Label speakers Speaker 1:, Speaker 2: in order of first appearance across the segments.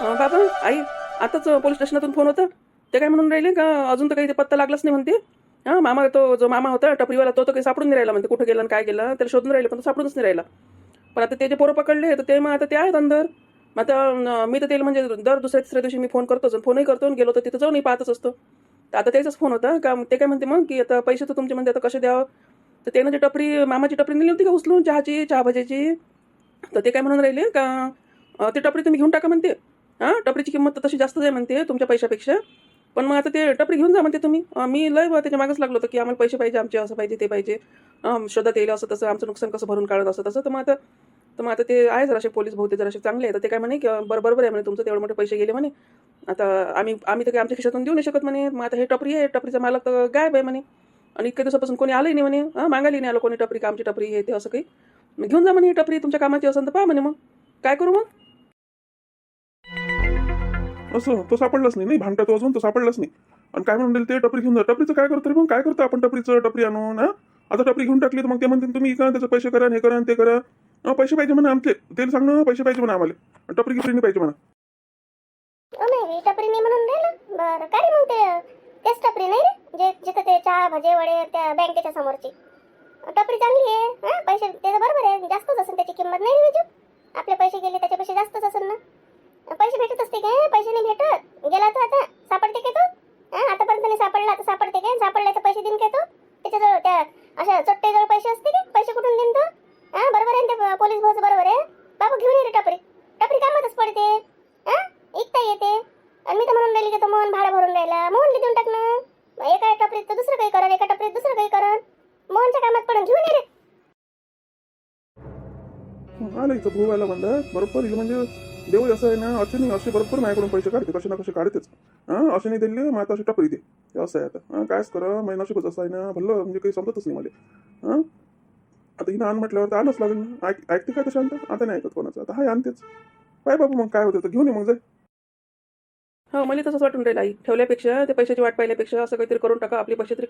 Speaker 1: बाबा आई आताच police स्टेशनातून phone होता. ते काय म्हणून राहिले का अजून तर काही ते पत्ता लागलाच नाही म्हणते? हां मामा तो जो मामा होता टपरीवाला तो तर काही सापडून नाही राहिला म्हणते. कुठं गेला काय गेला त्याला शोधून राहिले पण तो सापडूनच नाही राहिला. पण आता ते जे पोरं पकडले तर ते मग आता ते आहेत अंदर. मग आता मी तर ते म्हणजे दर दुसऱ्या तिसऱ्या दिवशी मी फोन करतोच आणि फोनही करतो आणि गेलो तर तिथं जाऊनही पाहतच असतो. तर आता त्याचाच फोन होता का? ते काय म्हणते मग की आता पैसे तर तुमचे म्हणते आता कसे द्यावं? तर त्यानं जे टपरी मामाची टपरी नेली होती का उचलून? चहाची चहा भाजीची तर ते काय म्हणून राहिले का? ते टपरी तुम्ही घेऊन टाका म्हणते. हां टपरीची किंमत तर तशी जास्त आहे म्हणते तुमच्या पैशापेक्षा. पण मग आता ते टपरी घेऊन जा म्हणते तुम्ही. मी लय त्याच्या मागच लागलो होतं की आम्हाला पैसे पाहिजे आमचे असं पाहिजे ते पाहिजे. श्रद्धा शोधात येईल असं तसं आमचं नुकसान कसं भरून काढत असं तसं. तर मग आता तर मग आता ते आहे जराशे पोलीस बहुते ते जराशे चांगले आहेत. तर ते काय म्हणे की बरं बरोबर आहे म्हणे तुमचं तेवढे मोठे पैसे गेले म्हणे. आता आम्ही आम्ही तर काही आमच्या खिशातून देऊ नाही शकत म्हणे. मग आता हे टपरी आहे टपरीचा मालक तर गायब आहे म्हणे. आणि इतक्या दिवसापासून कोणी आलंही नाही म्हणे. हां मागायला नाही आलं कोणी टपरी का आमची टपरी हे ते असं काही. घेऊन जा म्हणे टपरी तुमच्या कामाची असेल तर पहा म्हणे मग. काय करू मग?
Speaker 2: असं तो सापडलाच नाही. नाही तो अजून तो सापडलाच नाही. आणि काय म्हणून ते टपरी घेऊन जा. टपरीचं काय करतो मग? काय करतो आपण टपरीचं? टपरी आणून हा? आता टपरी घेऊन टाकली तर मग ते म्हणते तुम्ही का त्याचे पैसे करा हे करा आणि ते करा. पैसे पाहिजे म्हणा आमचे. ते सांग ना पैसे पाहिजे म्हणा आम्हाला. टपरी घेऊन नाही पाहिजे म्हणा.
Speaker 3: ओ नाही नाही म्हणून राहिलं बरं काय रे मग ते? तेच टपरी नाही रे जे जिथं ते चहा भजे वडे त्या बँकेच्या समोरची. टपरी चांगली आहे पैसे त्याचं बरोबर आहे. जास्तच असेल त्याची किंमत नाही रे आपले पैसे गेले त्याच्यापेक्षा जास्तच असेल ना? पैसे भेटत असते काय? पैसे नाही भेटत. गेला तो आता. सापडते काय तो? आतापर्यंत नाही सापडला आता सापडते काय? सापडला तर पैसे देईन काय तो? त्याच्याजवळ त्या अशा चट्टेजवळ पैसे असते काय? पैसे कुठून देईन तो? हा बरोबर आहे ना ते पोलीस भाऊचं बरोबर आहे? बाबा घेऊन ये रे टपरी. टपरी कामातच पडते. हा ऐकता येते. आणि मी तर म्हणून राहिली की तो मोहन भाडं भरून राहिला. मोहनला देऊन टाक ना. एका टपरीत तर दुसरं काही करण एका टपरीत दुसरं काही करण. मोहनच्या कामात पडून घेऊन ये रे.
Speaker 2: आलं इथं भाऊ आला म्हणलं. बरोबर म्हणजे देऊ असं आहे ना असे नाही असे बरोबर माझ्याकडून पैसे काढते. कसे ना कसे काढतेच. हां असे नाही दिले मग आता अशी टपरी दे. असं आहे आता. हां कायच करा महिना नशीबच असं आहे ना भल्लं म्हणजे काही समजतच नाही मला. हां? आता हिनं आण म्हटल्यावर तर आलंच लागेल ना. ऐक ऐकते काय तशांत आता नाही ऐकत कोणाचं. आता हाय आणतेच. पाय बाबा मग काय होतं तर घेऊन ये मग जाय.
Speaker 1: हा मला तसंच वाटून राहिलं आई. ठेवल्यापेक्षा ते पैशाची वाट पाहिल्यापेक्षा असं काहीतरी करून टाका आपले पैसे तरी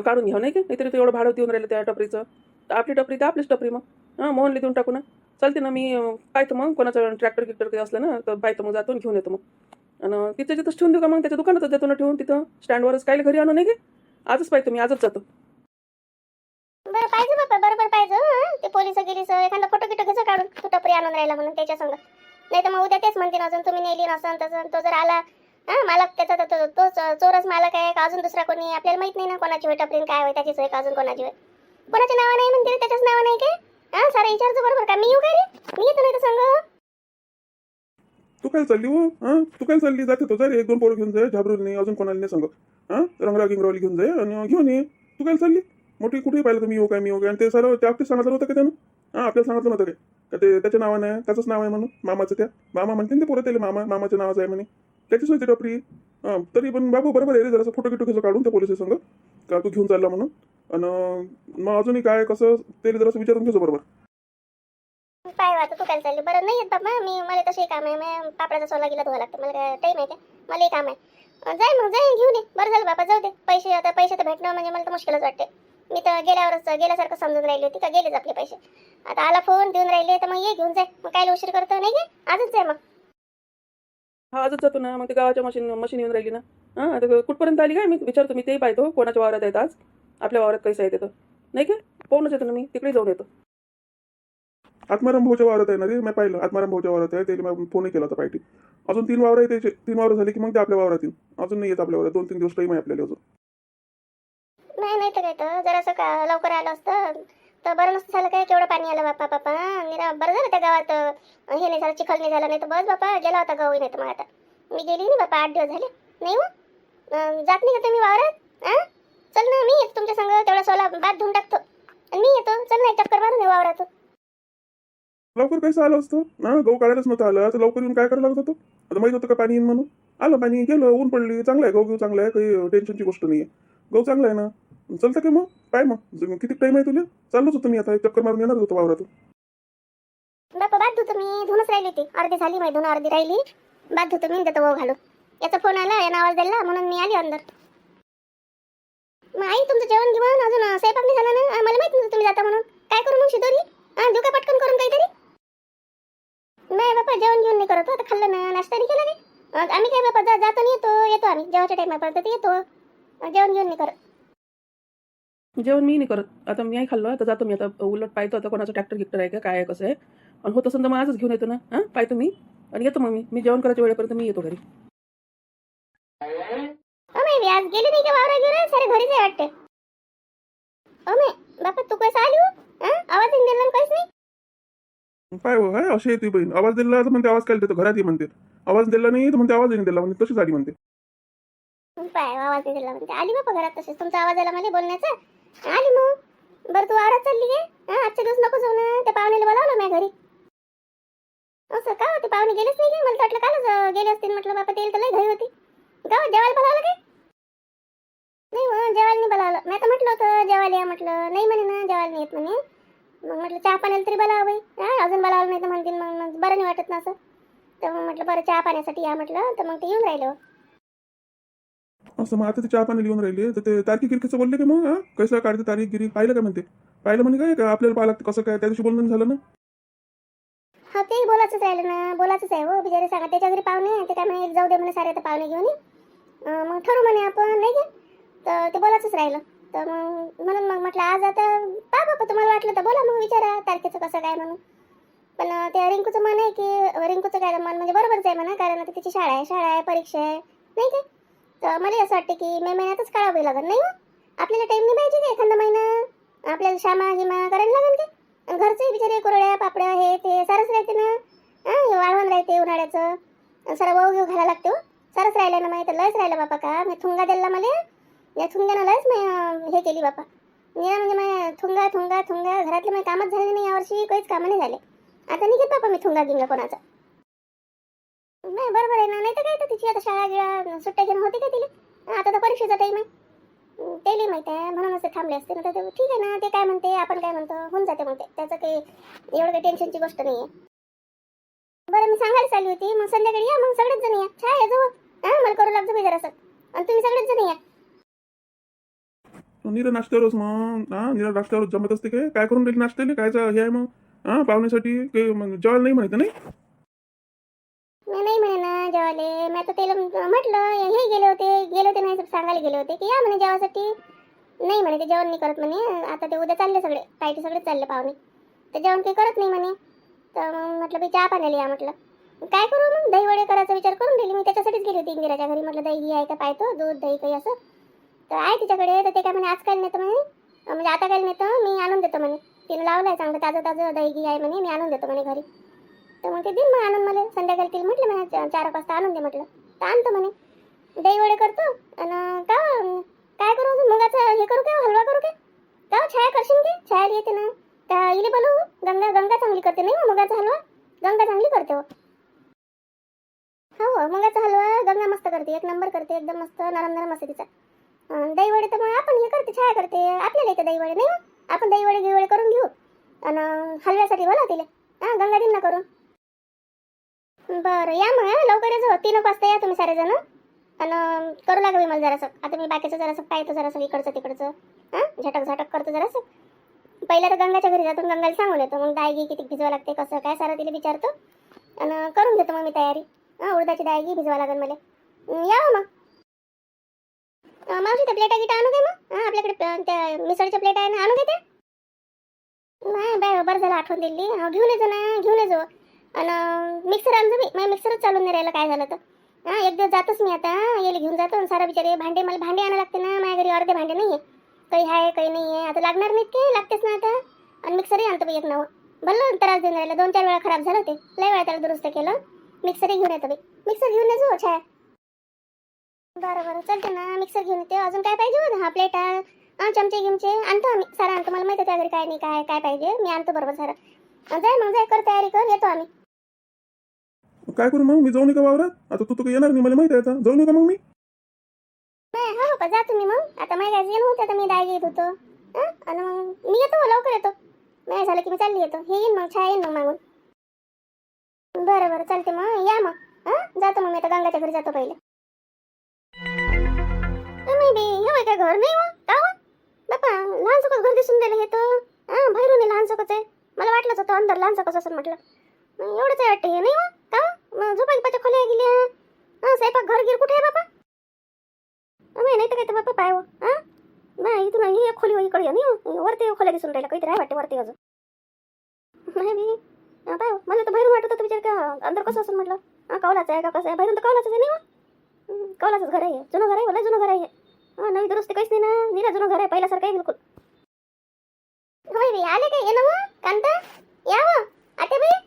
Speaker 1: काढून घ्या नाही का? नाहीतरी ते एवढं भाडं देऊन राहिलं त्या टपरीचं. आपली टपरी तर आपलीच टपरी मग. हां मोहनला देऊन टाकू ना. चालते ना मी पाहतो मग. कोणाचं ट्रॅक्टर गिक्टर काही असलं ना तर पाहतो मग जातो घेऊन येतो मग. आणि तिथं तिथंच ठेवून देऊ का मग? त्याच्या दुकानातच देतो ना ठेवून तिथं. स्टँडवरच काय घरी आणू नाही की? आजच पाहतो मी आजच जातो.
Speaker 3: बरं पाहिजे बाप्पा बरोबर पाहिजे ते पोलीस गेलीस एखादा फोटो गिटो घ्यायचा काढून. तू टपरी आणून राहिला म्हणून त्याच्या संग. नाही तर मग उद्या तेच म्हणते अजून तुम्ही नेली नसन तसं तो जर आला हा मालक त्याचा तर तो- चोरच मालक आहे का अजून दुसरा कोणी आपल्याला माहीत नाही ना कोणाची होय टपरीन काय होय त्याचीच होय का अजून कोणाची होय कोणाच्या नावं नाही म्हणते त्याच्याच नावं नाही काय? हा सारा विचारतो बरोबर का? मी येऊ काय रे? मी येतो नाही तर सांग?
Speaker 2: तू काय चालली हो? हां? तू काय चालली? जाते तो जा एक दोन पोरं घेऊन जाय झाबरून नाही अजून कोणाला नाही सांग. हां? रंगराव गिंगरावली घेऊन जाय आणि घेऊन ये. तू काय चालली? मोठी कुठे पाहिलं तुम्ही येऊ काय मी येऊ काय? आणि ते सर त्या सांगितलं होतं का त्यानं? हां आपल्याला सांगितलं नव्हतं रे का ते त्याच्या नावानं आहे त्याचंच नाव आहे म्हणून मामाचं त्या. मामा म्हणते ना ते पोरं त्याला मामा मामाच्या नावाचं आहे म्हणे. त्याचीच होती टपरी हां तरी पण बाबू बरोबर आहे रे जरासं फोटो गिटो घेतो काढून त्या पोलीस संघ का तू घेऊन चालला म्हणून. आणि मग अजूनही काय कसं ते जरासं विचारून घेतो बरोबर.
Speaker 3: काय आता तू काय चालली? बरं नाही येत बाबा. मी मला तसे काम आहे. मी पापडाचा सोला गेला धुवा लागतं. मला काय टाईम आहे का? मलाही काम आहे. जाय मग जाय घेऊन ये. बरं झालं बाबा जाऊ दे. पैसे आता पैसे तर भेटणं म्हणजे मला तर मुश्किलच वाटते. मी तर गेल्यावरच गेल्यासारखं समजून राहिली होती का गेलेच आपले पैसे. आता आला फोन देऊन राहिले तर मग ये घेऊन जाय. मग काय उशीर करतो? नाही का आजच जाय मग.
Speaker 1: हा आजच जातो ना. मग ते गावाच्या मशीन मशीन येऊन राहिली ना. हां आता कुठपर्यंत आली काय? मी विचारतो मी तेही पाहतो. कोणाच्या वावरात आहेत आज? आपल्या वावरात कैसे आहे तिथं नाही का? पाहूनच येतो ना मी. तिकडे जाऊन येतो.
Speaker 2: आत्माराम भाऊच्या वावरात आहे ना रे? मी पाहिलं. आत्माराम भाऊच्या वावरात आहे. त्याला मी फोनही केला होता पाहिजे अजून तीन वावर आहे त्याचे. तीन वावर झाले की मग ते आपल्या वावरात येईल. अजून नाही येत आपल्या वावरात. दोन तीन दिवस टाईम आहे आपल्याला अजून.
Speaker 3: नाही नाही तर काय तर. जरासं का लवकर आलं असतं. तर बरं नसतं झालं काय? केवढं पाणी आलं बापा बापा निरा बरं झालं त्या गावात. हे नाही झालं चिखल नाही झालं नाही तर बस बापा गेला होता गहू नाही तर मग आता. मी गेली नाही बापा आठ दिवस झाले. नाही हो. जात नाही का तुम्ही वावरात? हां चल ना मी येतो तुमच्या संग. तेवढा सोला भात धुवून टाकतो. आणि मी येतो. चल ना चक्कर मारून नाही वावरात
Speaker 2: लवकर कसं आलं असतं. ना गहू काढायलाच नव्हतं आलं. तर लवकर येऊन काय करायला लागत होतं? आता माहीत होतं का पाणी येईन म्हणून? आलं पाणी गेलं ऊन पडली. चांगलं आहे गहू घेऊ चांगलं आहे. काही टेन्शनची गोष्ट नाही आहे गहू चांगला आहे ना? चलतं का मग? काय मग. किती टाइम आहे तुला? चाललोच होतो मी आता. एक चक्कर मारून येणार होतो वावरातून.
Speaker 3: बापा भात धुतो मी. धुनच राहिली ती अर्धी झाली माहिती धुणं अर्धी राहिली. बात धुतो मी देतो भाऊ घालून. याचा फोन आला यानं आवाज दिला म्हणून मी आली अंदर मग आई तुमचं जेवण घेऊन अजून स्वयंपाक नाही झाला ना? मला माहीत नव्हतं तुम्ही जाता म्हणून. काय करू मग शिदोरी? हा देऊ का पटकन करून काहीतरी? नाही बापा जेवण घेऊन नाही करत हो. आता खाल्लं ना नाश्ता नाही केला नाही आम्ही काय बापा जातो नाही येतो. येतो आम्ही. जेवायच्या टाईमापर्यंत येतो. जेवण घेऊन नाही करत.
Speaker 1: जेवण मी नाही करत. आता मी नाही खाल्लं आता जातो मी. आता उलट पाहतो आता कोणाचं ट्रॅक्टर गिक्टर आहे का काय आहे कसं आहे? आणि होत असेल तर मग आजच घेऊन येतो ना. हां? पाहतो मी. आणि येतो मग मी. मी जेवण करायच्या वेळेपर्यंत मी येतो घरी.
Speaker 3: अमे बी आज गेली नाही का वावरा घेऊन? सारे घरीच आहे वाटते. अमे बापा तू कसं आली हो? आवाज नाही दिला ना काहीच नाही?
Speaker 2: काय हो? काय अशी येते बहीण. आवाज दिला तर म्हणते आवाज काय देतो घरात ये म्हणते. आवाज दिला नाही तर म्हणते आवाज नाही दिला म्हणते तशी झाली म्हणते.
Speaker 3: पाय आवाज नाही दिला म्हणते आली बापा घरात तसेच तुमचा आवाज आला मला बोलण्याचा? आली मग. बरं तू वावरात चालली गे. आजच्या दिवस नको जाऊ ना. त्या पाहुण्याला बोलावलं माझ्या घरी. असं का होते पाहुणे गेलेच नाही गे? मला वाटलं कालच गेले असतील म्हटलं बापा तेल तर लय घरी होती. का जेवायला बोलावलं काय नाही मग जेवायला नाही बोलावलं. मी तर म्हटलं होतं जेवायला या म्हटलं. नाही म्हणे ना जेवायला नाही येत म्हणे. मग म्हटलं चहा पाण्याला तरी बोलावं बाई. हा अजून बोलावलं नाही तर म्हणतील मग बरं नाही वाटत ना असं. तर मग म्हटलं बरं चहा पाण्यासाठी या म्हटलं. तर मग ते येऊन राहिलं.
Speaker 2: असं मग आता ते चहा पाणी लिहून राहिले. तर ते तारखी गिरकीचं बोलले की मग हा? कसं काढते तारीख गिरी पाहिलं काय म्हणते? पाहिलं म्हणे काय? का आपल्याला पाहायला लागतं कसं काय? त्या दिवशी बोलणं झालं ना.
Speaker 3: हा ते बोलायचंच राहिलं ना. बोलायचंच आहे हो. बिचारे सांगा त्याच्या घरी पाहुणे आहे, ते काय म्हणे जाऊ दे म्हणे सारे आता पाहुणे घेऊन ये. अं, मग ठरवू म्हणे आपण नाही का? तर ते बोलायचंच राहिलं. तर मग म्हणून मग म्हटलं आज आता पा बापा तुम्हाला वाटलं तर बोला मग विचारा तारखेचं कसं काय म्हणून. पण अं, त्या रिंकूचं मन आहे की रिंकूचं काय मन म्हणजे बरोबरच आहे म्हणा. कारण आता तिची शाळा आहे. शाळा आहे परीक्षा आहे. नाही का? तर मला असं वाटतं की मे महिन्यातच काढावी लागेल नाही आपल्याला टाईम नाही पाहिजे का एखादा महिना? आपल्याला श्यामा गिमा करायला लागेल का? घरचे बिचारे कुरड्या पापड्या हे ते सारस राहते ना? हा हे वाळवण राहते उन्हाळ्याचं. सारा वाऊ घेऊ घालायला लागते हो. राहिलं ना माहिती लयच राहिलं बापा का? मी थुंगा दिला मला. या थुंग्यानं लयच मी हे केली बापा. निरा म्हणजे मी थुंगा थुंगा थुंगा घरातले माझे कामच झाले नाही यावर्षी काहीच कामं नाही झाले. आता निघेत बापा मी थुंगा गिंगा कोणाचा. नाही बरोबर आहे ना. नाही तर काय तर तिची आता शाळा गिळा सुट्ट्या घेणं होती का तिला? आता तर परीक्षेचा टाईम आहे. तेली त्याला माहिती आहे म्हणूनच ते थांबले असते ना. तर ते ठीक आहे ना ते काय म्हणते आपण काय म्हणतो होऊन जाते मग ते त्याचं काही एवढं काही टेन्शनची गोष्ट नाही आहे बरं मी सांगायला चालली होती मग संध्याकाळी या मग सगळेच जण या. छाय आहे जवळ. हा मला करू लागतो मी जरासं. आणि तुम्ही सगळेच जण या.
Speaker 2: निरा नाश्त्यावरच मग. हा निरा नाश्त्यावर जमत असते काय? काय करून राहील नाश्त्याला? कायचं हे आहे मग? हा पाहुण्यासाठी काही मग जेवायला नाही म्हणत नाही?
Speaker 3: मी नाही म्हणे ना जेवाले मी आता त्याला म्हटलं हे गेले होते गेले होते नाही सांगायला गेले होते की या म्हणे जेवासाठी. नाही म्हणे ते जेवण नाही करत म्हणे. आता ते उद्या चालले सगळे पायटी सगळे चालले पाहुणे. ते जेवण काही करत नाही म्हणे. तर मग म्हटलं मी चहा पाण्याला या म्हटलं. काय करू मग? दही वडे करायचा विचार करून दिली मी त्याच्यासाठीच गेली होती इंदिराच्या घरी. म्हटलं दही घी आहे का? पाहतो दूध दही काही असं. तर आहे तिच्याकडे. तर ते काय म्हणे आज काय नेतं म्हणे. म्हणजे आता काय नेतं मी आणून देतो म्हणे. तिने लावलं आहे चांगलं ताजं ताजं दही घी आहे म्हणे मी आणून देतो म्हणे घरी. तर मग ते देईन मग आणून मला. संध्याकाळी तिला म्हटलं म्हणा चार एक वाजता आणून दे म्हटलं. तर आणतो म्हणे. दही वडे करतो. आणि का काय करू अजून? हे करू काय हलवा करू काय का हो, छाया करशील की? छायाला येते ना. त्या इले बोलू हो. गंगा गंगा चांगली करते नाही हो, मुगाचा हलवा. गंगा चांगली करते हो. हो मुगाचा हलवा गंगा मस्त करते. एक नंबर करते एकदम मस्त नरम नरम असते तिचा. दही वडे तर मग आपण हे करते छाया करते. आपल्याला येते दही वडे नाही आपण दही वडे गिवडे करून घेऊ. आणि हलव्यासाठी बोला तिला. हा गंगा दिन ना करून. बरं या मग लवकरच हो. लवकर तीन वाजता या तुम्ही सारेजण. आणि करू लागवी मी मला जरासं. आता मी बाकीचं जरासं पाहतो जरासं इकडचं तिकडचं. हां? झटक झटक करतो जरासं. पहिला तर गंगाच्या घरी जातो आणि गंगाला सांगून येतो. मग दायगी किती भिजवा लागते कसं काय सारं तिला विचारतो. आणि करून घेतो मग मी तयारी. हां उडदाची दायगी भिजवा लागेल मला. अं, या हो मग. अं, मावशी त्या प्लेटा गिटा आणू काय मग? हां आपल्याकडे त्या मिसळच्या प्लेट आहे ना आणू काय त्या? नाही बाय हो, बरं झालं आठवण दिली. अं, घेऊन येतो ना घेऊन येतो आणि मिक्सर आणतो मी माझ्या मिक्सरच चालून नाही राहिलं काय झालं तर? हां एक दिवस जातोच मी आता. येले घेऊन जातो आणि सारा बिचारे भांडे मला भांडे आणायला लागते ना. माझ्या घरी अर्धे भांडे नाही आहे काही आहे काही नाही आहे आता लागणार नाहीत की? लागतेच ना आता. आणि मिक्सरही आणतो बाई एक नवं. भलं त्रास देऊन राहिलं. दोन चार वेळा खराब झालं ते लय वेळा त्याला दुरुस्त केलं. मिक्सरही घेऊन येतो बाई. मिक्सर घेऊन येतो छाया. बरं बरं. चालते ना. मिक्सर घेऊन येते. अजून काय पाहिजे हो? हा प्लेटा चमचे गिमचे. आणतो आम्ही. सारा आणतो. मला माहिती आहे त्या घरी काय नाही काय काय पाहिजे. मी आणतो बरोबर सारा. जाय मग जाय. कर तयारी कर. येतो आम्ही.
Speaker 2: काय करू मग? मी जाऊ का वावरात? आता तू तुका येणार नाही मला माहिती आहे आता. जाऊ का मग मी.
Speaker 3: नाही जा तुम्ही मग. आता माझ्या घरी येऊन होते मी डाळ घेत होतो. हं? आणि मग मी येतो लवकर येतो. नाही झालं की मी चालली येतो. हे येईन मग छाया येईन मग मागून. बरं बरं चालते मग. या मग. हां जातो मग मी आता गंगाच्या घरी जातो पहिले. नाही बे हे काय घर नाही हो? का हो? बापा लहान घर दिसून दिलं हे तर. भैरून बाहेरून लहान सकच आहे. मला वाटलंच होतं अंदर लहान सकच असं म्हटलं. मग एवढंच आहे वाटतं हे नाही हो का हो? मग झोपाई पाच्या खोल्या गेल्या हा खाली आहे नाही वरती खोल्या दिसून राहिला काहीतरी आहे वाटते वरती अजून नाही मी अं, काय हो, मला तर बाहेरून वाटत होतं विचार का अंदर कसं असं म्हटलं हा कौलाचं आहे का कसं आहे? बाहेरून तर कौलाचं आहे नाही हो. कौलाचंच घर आहे. जुनं घर आहे मला जुनं घर आहे. हां नवी दुरुस्ती काहीच नाही ना. निरा जुनं घर आहे पहिल्यासारखं आहे बिलकुल. होय बी आले काय? ये ना मग कांता. या हो आते बाई.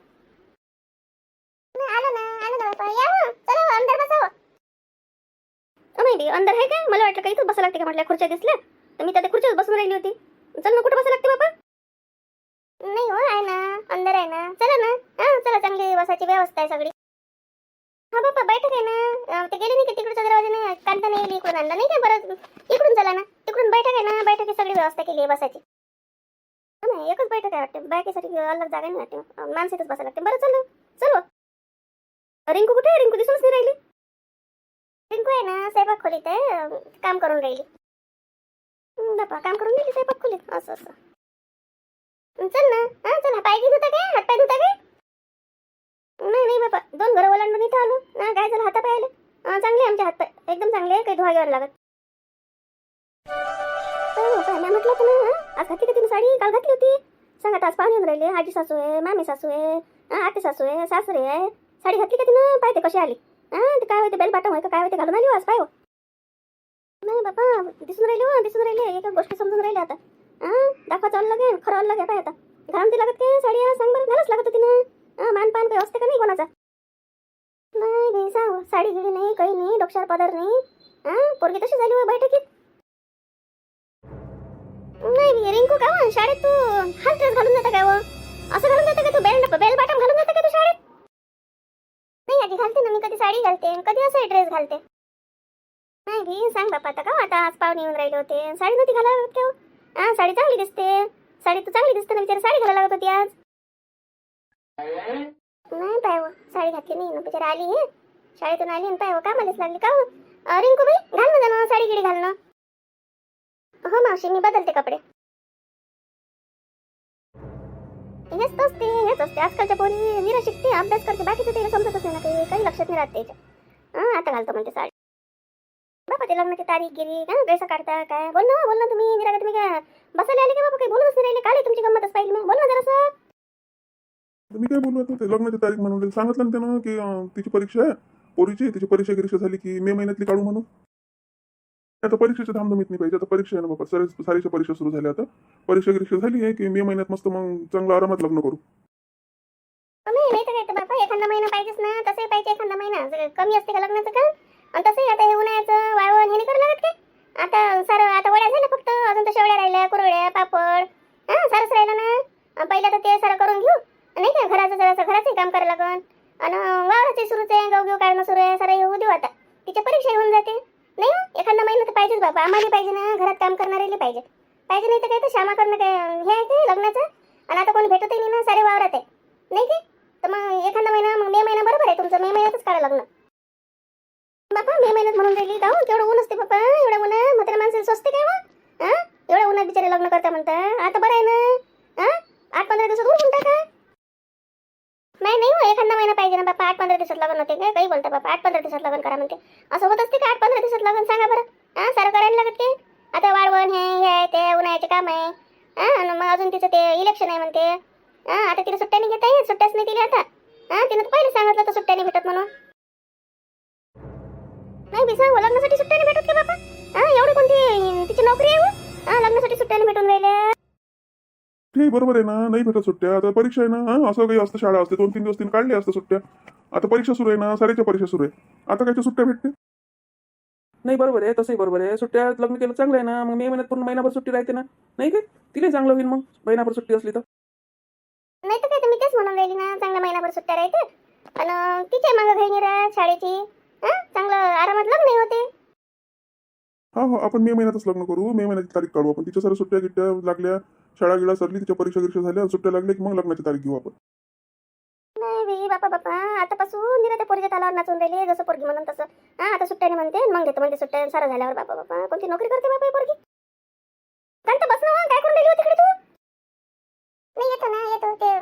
Speaker 3: आलो ना आलो ना बापा या हो चला हो, अंदर बसा हो. नाही अंदर आहे काय? मला वाटलं का इथंच बसा लागते का म्हटलं खुर्च्या दिसल्या. तर मी त्या खुर्च्यावर बसून राहिली होती. चल ना कुठं बसा लागते बापा नाही हो आहे ना अंदर आहे ना. चला ना. हां चला चांगली बसायची व्यवस्था आहे सगळी हा बापा बैठक आहे ना अं, ते गेले नाही की तिकडच्या दरवाजाने नाही इकडून आणलं नाही काय बरं? इकडून चला ना. तिकडून बैठक आहे ना बैठकी सगळी व्यवस्था केली आहे बसायची. नाही ना एकच बैठक आहे वाटते. बायकीसाठी अलग जागा नाही वाटते. माणसातच बसायला लागते. बरं चल चलो. रिंकू कुठे आहे? रिंकू दिसूनच नाही राहिली. रिंकू आहे ना स्वयंपाक खोलीत आहे. काम करून राहिली. बापा काम करून राहिली स्वयंपाक खोलीत? असं असं. चल ना. हा चल. पाय घेत होता काय? हातपाय धुता काय? नाही नाही बापा. दोन घरं ओलांडून इथं आलो. ना काय झालं? हातापाय आले. चांगले आमचे हात पाय. एकदम चांगले आहे काही धुवा घ्यायला लागत. हो, मी म्हटलं तुम्ही आज घातली का तिने साडी? काल घातली होती. सांगा आज पाहुणे येऊन राहिले. आजी सासू आहे मामी सासू आहे आते सासू आहे सासरे आहे. साडी घातली का तिनं? पाहते कशी आली. हां ते काय होते बेल बाटम होय का काय होते घालून आली हो आज? पाय हो. नाही बापा दिसून राहिले हो दिसून राहिले. एका गोष्टी गोष्ट समजून राहिले आता. हां दाखवायचं अलग आहे खरं अलग आहे पाय आता. घालून ती लागत काय? साडी सांग बरं. घालच लागत होती ना? मान पान काही असते का नाही कोणाचा? नाही बे सांग साडी गिडी नाही काही नाही डोक्षार पदर नाही. हा पोरगी तशी झाली होय बैठकीत? नाही बे, रिंकू का? शाळेत तू हाल ड्रेस घालून जाता काय हो? असं घालून जाता का तू? बेल बेल बॉटम घालून जाता का तू शाळेत? नाही आधी घालते ना मी कधी साडी घालते कधी असं ड्रेस घालते. नाही भी सांग बापा आता का हो? आता आज पाहुणे येऊन राहिले होते. साडी नव्हती घालायला लागत का हो? हा साडी चांगली दिसते. साडी तू चांगली दिसते ना बिचारी साडी घालायला लागत होती आज. नाही पाय साडी घातली नाही ना बिचारी आली हे. शाळेतून आली आणि पाय का कामालाच लागली का रिंकू बाई घाल ना जाणं साडी गिडी घाल ना हो मावशी मी बदलते कपडे. हेच असते हेच असते आजकालच्या पोरी निरा शिकते अभ्यास करते बाकीचं ते समजतच नाही ना काही काही लक्षात नाही राहत त्याच्या. हा आता घालतो म्हणते साडी. बाबा ते लग्नाची तारीख गेली का पैसा काढता काय? बोल ना बोल ना तुम्ही निरा तुम्ही काय बसायला आले का बाबा काही बोलतच नाही राहिले काल तुमची गंमतच पाहिली मग बोल ना जरासं.
Speaker 2: मी काय बोलू आता ते लग्नाची तारीख म्हणून. सांगितलं ना त्यानं की अं, तिची परीक्षा आहे पोरीची. तिची परीक्षा गिरीक्षा झाली की मे महिन्यातली काढू म्हणून. आता परीक्षेची धामधमीत नाही पाहिजे. आता परीक्षा आहे ना बाबा. सर सारीच्या परीक्षा सुरू झाल्या आता. परीक्षा गिरीक्षा झाली आहे की मे महिन्यात मस्त मग चांगलं आरामात लग्न करू.
Speaker 3: नाही नाही तर काय तर एखादा महिना पाहिजेच ना. तसंही पाहिजे एखादा महिना. जर कमी असते का लग्नाचं काम? आणि तसंही आता हे उन्हाळ्याचं वाळवण हे नाही करावं लागत काय आता सारं आता वड्या झाल्या फक्त. अजून तर शेवड्या राहिल्या कुरवड्या पापड. हा सारंच राहिलं ना. अं, पहिलं तर ते सारं करून घेऊ. नाही का? घराचं जरासं घराचंही काम करावं लागन. आणि वावराचे सुरूच आहे गहू घेऊ काढणं सुरू आहे सारा येऊ देऊ आता. तिच्या परीक्षा होऊन जाते. नाही हो? एखादा महिना तर पाहिजेच बाबा. आम्हाला पाहिजे ना घरात काम करणारे पाहिजे. पाहिजे नाही तर काय तर श्यामा करणं काय हे आहे ते लग्नाचं? आणि आता कोणी भेटतही नाही ना सारे वावरात आहे. नाही की? तर मग एखादा महिना मग मे महिना बरोबर आहे तुमचं. मे महिन्यातच काढा लग्न. बापा मे महिन्यात म्हणून राहिली का केवढं ऊन असते बापा एवढ्या उन्हा म्हाताऱ्या माणसाला स्वस्त काय मग हा एवढ्या उन्हात बिचारे लग्न करता म्हणता. आता बरं आहे ना? आठ पंधरा दिवसात उठून टाका नाही नाही हो एखादा महिना पाहिजे ना बापा आठ पंधरा दिवसात लग्न होते काय काही बोलता बापा आठ पंधरा दिवसात लग्न करा म्हणते. असं होत असते का आठ पंधरा दिवसात लग्न सांगा बरं. हा सारं करायला लागत की? आता वाळवण हे हे आहे ते उन्हाळ्याचे काम आहे. हा मग अजून तिचं ते इलेक्शन आहे म्हणते. हा आता तिला सुट्ट्या नाही घेता येत सुट्ट्याच नाही दिली आता.
Speaker 2: बरोबर आहे ना? नाही भेटत सुट्ट्या. आता परीक्षा आहे ना? हा? असं काही असतं शाळा असते. दोन तीन दिवस तीन काढले असतं सुट्ट्या. आता परीक्षा सुरू आहे ना? साऱ्याच्या परीक्षा सुरू आहे. आता कायच्या सुट्ट्या भेटते
Speaker 1: नाही बरोबर आहे. तसंही बरोबर आहे. सुट्ट्या लग्न केलं चांगलं आहे ना? मग मे महिन्यात पूर्ण महिनाभर सुट्टी राहते ना? नाही काय तिला चांगलं होईल मग. महिनाभर सुट्टी असली तर.
Speaker 3: नाही तर काय? मी तेच म्हणून राहिली ना. चांगल्या महिनाभर सुट्ट्या राहते आणि तिच्या मागं घाई नाही राहत शाळेची. हा चांगलं आरामात लग्न होते.
Speaker 2: हा हो. आपण मे महिन्यातच लग्न करू. मे महिन्याची तारीख काढू आपण. तिच्या साऱ्या सुट्ट्या गिट्ट्या लागल्या. शाळा गिळा सरली तिच्या परीक्षा गिरीक्षा झाल्या सुट्ट्या लागल्या की मग लग्नाची तारीख घेऊ आपण.
Speaker 3: नाही बापा बापा आतापासून त्या पोरीच्या तालावर नाचून राहिली जसं पोरगी म्हणून तसं. हा आता सुट्ट्याने म्हणते मग घेतो म्हणते सुट्ट्या सारं झाल्यावर बापा बापा कोणती नोकरी करते बापा ही पोरगी? कांता बस ना काय करून राहिली हो तिकडे तू? मी येतो ना येतो ते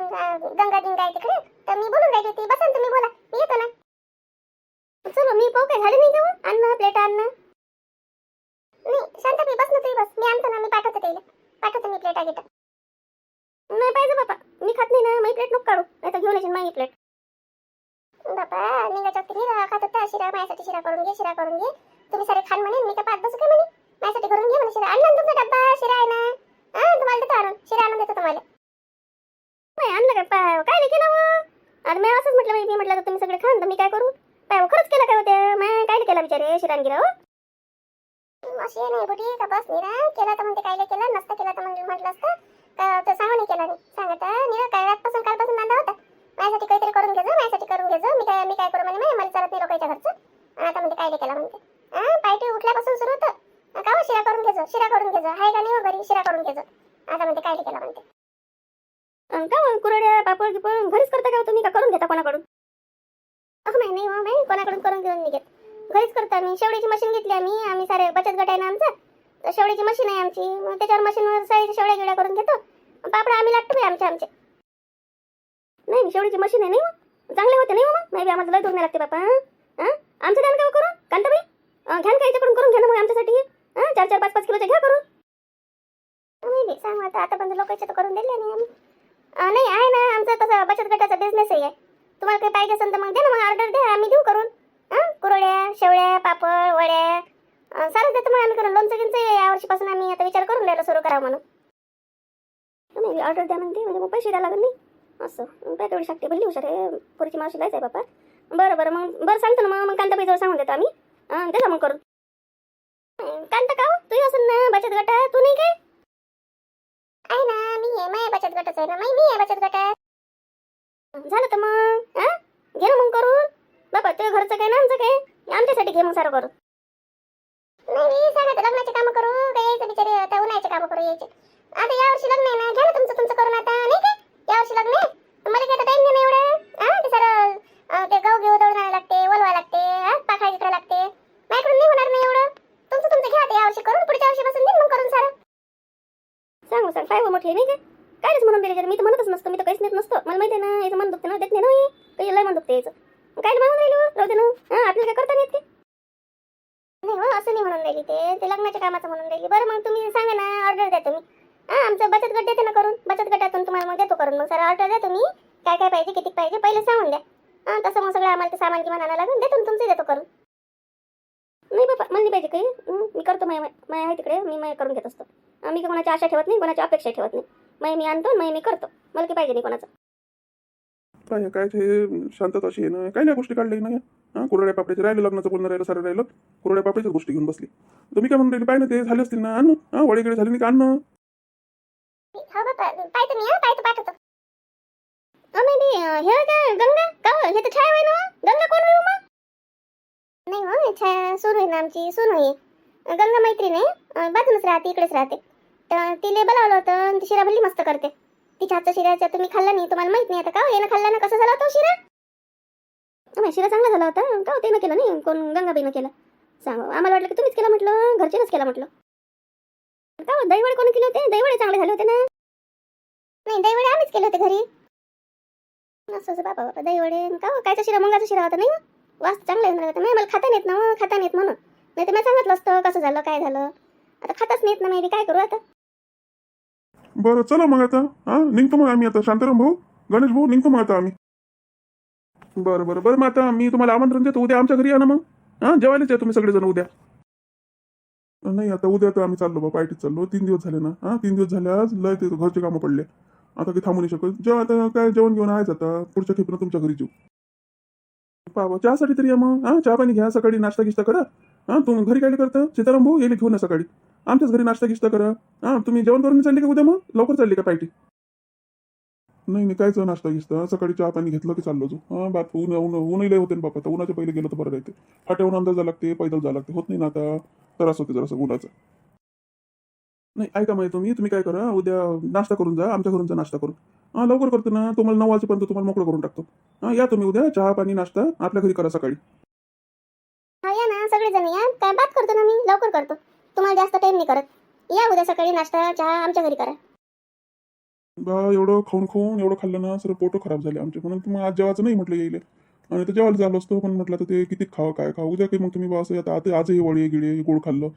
Speaker 3: गंगा दिंगा आहे तिकडे तर मी बोलून राहिली होती बसा तुम्ही बोला मी येतो ना. चलो मी पाहू काय झाले नाही का हो? अन्न प्लेट अन्न नाही शांता बस ना तुम्ही बस मी आणतो ना मी पाठवतो त्याला. पाठवते मी प्लेट गिटा नाही पाहिजे बापा. मी खात नाही ना माझी प्लेट नको काढू. नाही तर घेऊन येशील माझी प्लेट बापा निघायच्या वक्ती खात होता शिरा माझ्यासाठी शिरा करून घे शिरा करून घे. तुम्ही सारे खान म्हणे मी काय पाच बसू काय म्हणे? माझ्यासाठी करून घे म्हणे शिरा. आणलं तुमचा डब्बा शिरा आहे ना? हा तुम्हाला देतो आणून. शिरा आणून देतो तुम्हाला. नाही आणलं काय? पाव काय नाही केलं आणि मी असंच म्हटलं मी म्हटलं तुम्ही सगळे खान तर मी काय करू? पाव खरंच केलं काय होते? मी काय नाही केलं बिचारे शिरानगिरा हो? अशी नाही बुटी का बस निरा? केला तर म्हणते काय केलं नसतं केलं तर म्हणजे म्हटलं असतं का तर सांगा नाही केला नाही सांगत निरा काय रातपासून कालपासून नांदा होता माझ्यासाठी काहीतरी करून घ्यायचं माझ्यासाठी करून घ्यायचं मी काय मी काय करू म्हणे माय, मला चालत नाही लोकांच्या घरचं आणि आता म्हणते काय केला म्हणते हा पायटी उठल्यापासून सुरू होतं का हो शिरा करून घ्यायचं शिरा करून घ्यायचं हाय का नाही हो घरी शिरा करून घ्यायचं आता म्हणते काय केला म्हणते अं, का मग कुरड्या पापड गिपड घरीच करता का हो तुम्ही का करून घेता कोणाकडून अहो नाही कोणाकडून करून घेऊन निघत घेत घरीच करतो आम्ही. शेवडीची मशीन घेतली आम्ही. आम्ही सारे बचत गट आहे ना आमचा. तर शेवडीची मशीन आहे आमची. मग त्याच्यावर मशीनवर साईच्या शेवड्या गिवड्या करून घेतो. पापड आम्ही लागतो बाई आमचे आमचे. नाही नाही, शेवडीची मशीन आहे नाही मग चांगले होते नाही हो मग. नाही आम्हाला लय दूर लागते बापा. हां? आमचं ध्यान का करू? कांताबाई? अं, घ्या का याच्याकडून करून घ्या ना मग आमच्यासाठी. हां? चार चार पाच पाच किलोचे घ्या करून. नाही सांग आता. आतापर्यंत लोकांच्या तर करून दिले नाही आम्ही. नाही आहे ना. आमचं तसं बचत गटाचा बिझनेसही आहे. तुम्हाला काही पाहिजे असेल तर मग द्या ना मग ऑर्डर द्या आम्ही देऊ करून. हां? कुरड्या शेवळ्या पापड वड्या. अं, सारं देतो मग आम्ही करून. लोणचं या वर्षीपासून आम्ही आता विचार करून द्यायला सुरू करावं म्हणून. ऑर्डर द्या म्हणते म्हणजे मग पैसे द्यायला लागेल नाही. असं. काय तेवढी शकते भरली हुशार आहे पुरीची मावशी लायच आहे बापा. बरं बरं मग बरं सांगतो ना मग मग कांताबाईजवळ सांगून देतो आम्ही. हां मग करून. अं, कांता का तू असून ना बचत गट तू नाही काय? आहे ना मी आहे माझ्या बचत गटाचं आहे ना मी आहे बचत गटात. झालं तर मग हा घे ना मग करून. बाबा तुझ्या घरचं काय ना आमचं काय? आमच्यासाठी घे मग सारं करून. नाही मी लग्नाचे काम करू काय यायचं बिचारे? आता उन्हाळ्याचे कामं करू यायचे. आता यावर्षी लग्न आहे ना. घ्या ना तुमचं तुमचं करून आता. नाही काय यावर्षी लग्न आहे? मला काय टाइम नाही एवढं? हा ते सारं ते गहू घेऊ दळून आणायला लागते वलवा लागते हा पाखाळी जिकडे लागते. माझ्याकडून नाही होणार नाही एवढं? तुमचं तुमचं घ्या आता यावर्षी करून. पुढच्या वर्षीपासून देईन मग करून सारं. सांग सांग काय मोठी नाही काय कायच मी तर म्हणतच नसतो मी तर काहीच नेत नसतो. मला माहिती आहे ना याचं मन दुखते ना देत नाही ना काही लय मन दुखते याचं. काय म्हणून राहिलो? राहू दे ना. हा आपल्याला काय करता नाही येत ते? नाही हो असं नाही म्हणून राहिली ते. ते लग्नाच्या कामाचं म्हणून राहिली. बरं मग तुम्ही सांगा ना ऑर्डर द्या तुम्ही. आमचं बचत गट देते ना करून. बचत गटातून तुम्हाला मग देतो करून. मग सर ऑर्डर द्या तुम्ही. काय काय पाहिजे किती पाहिजे पहिले सांगून द्या. हा तसं मग सगळं आम्हाला ते सामान किमान आणायला लागून देतो ना तुमचं देतो करून. नाही बाबा मला नाही पाहिजे काही. मी करतो माय माय आहे तिकडे. मी माय करून घेत असतो. मी कोणाची आशा ठेवत नाही कोणाची अपेक्षा ठेवत नाही. माय मी आणतो माय मी करतो. मला काही पाहिजे नाही कोणाचं.
Speaker 2: काय काय हे शांतता अशी आहे ना. काय नाही गोष्टी काढल्या ना हा कुरड्या पापड्याचे राहिलं लग्नाचं बोलणं राहिलं सारं राहिलं. कुरड्या पापड्याच्याच गोष्टी घेऊन बसली. तुम्ही काय म्हणून राहिली पाहिजे ते झाले असतील ना आण हा वडेगडे झाले नाही का आणणं
Speaker 3: हा पाहतो मी हा पाहतो पाठवतो. अमे बी हे काय गंगा? का हो? हे तर छाया ना गंगा कोण आहे हो मग नाही हो छाया सून आहे ना आमची सून आहे. गंगा मैत्रीण आहे. बाजूनच राहते इकडेच राहते. तर तिले बोलावलं होतं ती शिरा भल्ली मस्त करते. तिच्या हातचा शिराचा तुम्ही खाल्ला नाही तुम्हाला माहीत नाही आता का हो, येणं यानं खाल्ला ना कसं झाला होता हो शिरा? अमे, शिरा चांगला झाला होता का हो, केलं नाही कोण गंगाबाईनं केलं? सांग हो, आम्हाला वाटलं की तुम्हीच केला म्हटलं घरचेच केला म्हटलं. का दहीवडे कोणी केले होते? दहीवडे चांगले झाले होते ना? नाही दहीवडे आम्हीच केले होते घरी. असं बाबा बाबा दहीवडे का कायचा शिरा मुंगाचा शिरा होता नाही वास चांगले होता. नाही मला खाता येत ना खाता येत म्हणून. नाही तर मी सांगितलं असतं कसं झालं काय झालं. आता खाताच नाहीत ना मी काय करू आता?
Speaker 2: बरं चला मग आता. हा निघतो मग आम्ही आता. शांताराम भाऊ गणेश भाऊ निघतो मग आता आम्ही. बरं बरं बरं. मग आता मी तुम्हाला आमंत्रण देतो. उद्या आमच्या घरी या ना मग. हा जेवायलाच या तुम्ही सगळेजण उद्या. नाही आता उद्या तर आम्ही चाललो बा पार्टीत चाललो. तीन दिवस झाले ना. हा तीन दिवस झाले आज लय ते घरचे कामं पडले. आता काही थांबू नाही शकत. जेव्हा आता काय जेवण घेऊन आहेच आता. पुढच्या खेपनं तुमच्या घरी जेऊ. पावा चहासाठी तरी या मग. हा चहा पाणी घ्या. सकाळी नाश्ता गिश्ता करा. हा तुम्ही घरी काय करता? सीताराम भाऊ येईल घेऊन या सकाळी. आमच्याच घरी नाश्ता गिश्ता करा. हा तुम्ही जेवण करून चालली का उद्या मग? लवकर चालली का पार्टी? नाही नाही कायच नाश्ता गिस्ता सकाळी चहा पाणी घेतलं की चाललो जो हा बाप ऊन ऊन ऊनही लय होते ना बापा. आता उन्हाच्या पहिले गेलं तर बरं राहते. फाट्याहून अंदाज जावं लागते पैदल जावं लागते. होत नाही ना आता. त्रास होते जरासं उन्हाचा. नाही ऐका माहिती तुम्ही. तुम्ही काय करा उद्या नाश्ता करून जा. आमच्या घरून जा नाश्ता करून हा लवकर करतो ना. तुम्हाला नऊ वाजेपर्यंत तुम्हाला मोकळं करून टाकतो. हां या तुम्ही उद्या. चहा पाणी नाश्ता आपल्या घरी करा सकाळी.
Speaker 3: हा या ना. सगळेजण या. काय बात करतो ना मी? लवकर करतो. तुम्हाला जास्त टाइम नाही करत. या उद्या सकाळी नाश्ता चहा आमच्या घरी करा.
Speaker 2: बा एवढं खाऊन खाऊन एवढं खाल्लं ना सर पोटं खराब झाले आमचे. म्हणून मग आज जेवायचं नाही म्हटलं येईल आणि तर जेवायला झालं असतं पण म्हटलं तर ते किती खावं काय खावं? उद्या काही मग तुम्ही बा असं आता आता आजही वडे गिळे गोड खाल्लं.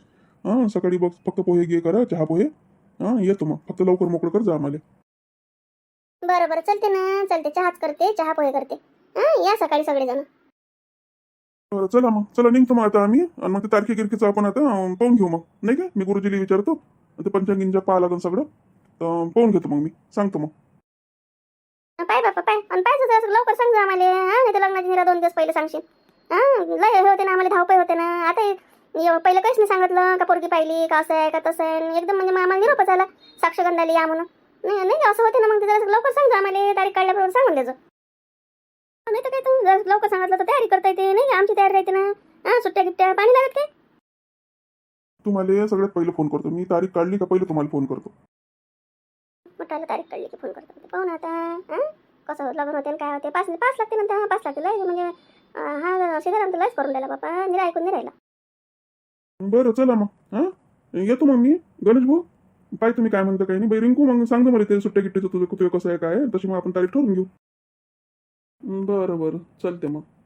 Speaker 2: हां सकाळी बघ फक्त पोहे गे करा चहा पोहे. हां येतो मग. फक्त लवकर मोकळं कर जा आम्हाला.
Speaker 3: बरं बरं चलते ना चलते. चहाच करते चहा पोहे करते. हां या सकाळी सगळेजण.
Speaker 2: चला मग. चला निघतो मग आता आम्ही. आणि मग ते तारखे गिरकीचं आपण आता पाहून घेऊ मग. नाही का? मी गुरुजीला विचारतो. ते पंचांगींच्या पाहा लागेल सगळं. तर पाहून घेतो मग मी. सांगतो मग.
Speaker 3: पाय बापा पाय. आणि पाय तर लवकर सांग जा आम्हाला. हा नाही तर लग्नाची निरा दोन दिवस पहिले सांगशील. हा लय हे होते ना आम्हाला धावपळ होते ना. आता पहिले एव- पहिलं काहीच नाही सांगितलं. का पोरगी पाहिली का असं आहे का तसं आहे. एकदम म्हणजे आम्हाला निरोपच आला साक्षगंधाली या म्हणून. नाही नाही असं होते ना मग ते जरा लवकर सांग जा आम्हाला. तारीख काढल्याबरोबर सांगून द्यायचं नाही तर काय तू जर लवकर सांगितलं तर तयारी करता येते नाही? आमची तयारी राहते ना. हा सुट्ट्या गिट्ट्या पाणी लागत काय?
Speaker 2: तुम्हाला सगळ्यात पहिलं फोन करतो. मी तारीख काढली का पहिले तुम्हाला फोन करतो.
Speaker 3: म्हटलं तारीख काढली की फोन करतो. पाहू ना आता हा? कसं लग्न होते आणि काय होते? पाच पाच लागते नंतर पाच लागते. लय म्हणजे अं, हा शेजाराम तर लयच करून राहिला बापा. निरा ऐकून नाही राहिला.
Speaker 2: बरं चला मग. हां? येतो मग मी. गणेश भाऊ पाय तुम्ही काय म्हणता काही नाही. बाई रिंकू मग सांगतो मला ते सुट्ट्या गिट्टीचं तुझं तुझं कसं आहे काय आहे. तशी मग आपण तारीख ठरवून घेऊ. बरं बरं. चालते मग.